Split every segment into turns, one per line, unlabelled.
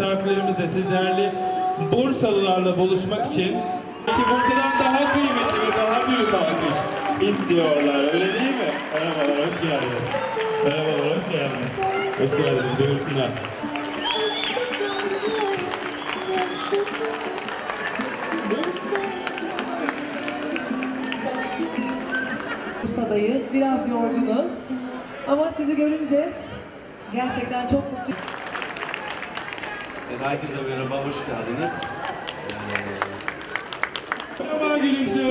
misafirlerimiz de siz değerli Bursalılarla buluşmak için Peki Bursa'dan daha kıymetli ve daha büyük alkış istiyorlar. Öyle değil mi? Merhabalar, hoş geldiniz. Merhabalar, hoş geldiniz. Hoş geldiniz, buyursunlar.
Bursa'dayız. Biraz yorgunuz. Ama sizi görünce gerçekten çok mutluyum.
Herkese merhaba, hoş geldiniz.
Merhaba gülümsüyoruz.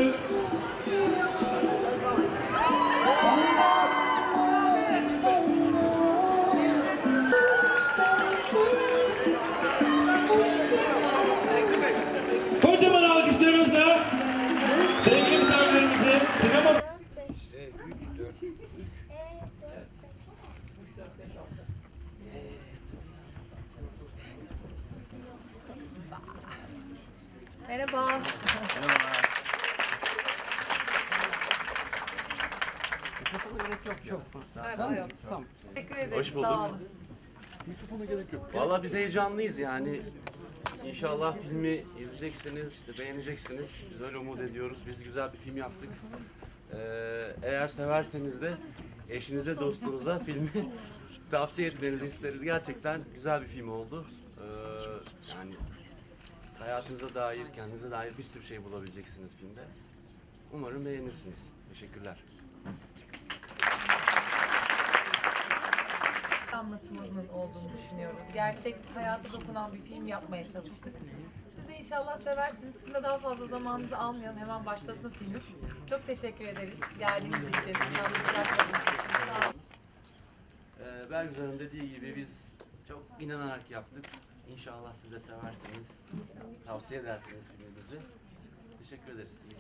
Merhaba. Merhaba. Yok. Teşekkür ederim.
Hoş bulduk.
Sağ olun.
Valla biz heyecanlıyız yani. İnşallah filmi izleyeceksiniz, işte beğeneceksiniz. Biz öyle umut ediyoruz. Biz güzel bir film yaptık. Ee, eğer severseniz de eşinize, dostunuza filmi tavsiye etmenizi isteriz. Gerçekten güzel bir film oldu. Ee, yani hayatınıza dair, kendinize dair bir sürü şey bulabileceksiniz filmde. Umarım beğenirsiniz. Teşekkürler.
anlatımının olduğunu düşünüyoruz. Gerçek hayata dokunan bir film yapmaya çalıştık. Siz de inşallah seversiniz. Sizin de daha fazla zamanınızı almayalım. Hemen başlasın film. Çok teşekkür ederiz geldiğiniz için.
Ee, Bergüzar'ın dediği gibi biz çok inanarak yaptık. İnşallah siz de seversiniz, tavsiye edersiniz filmimizi. Teşekkür ederiz. İyi.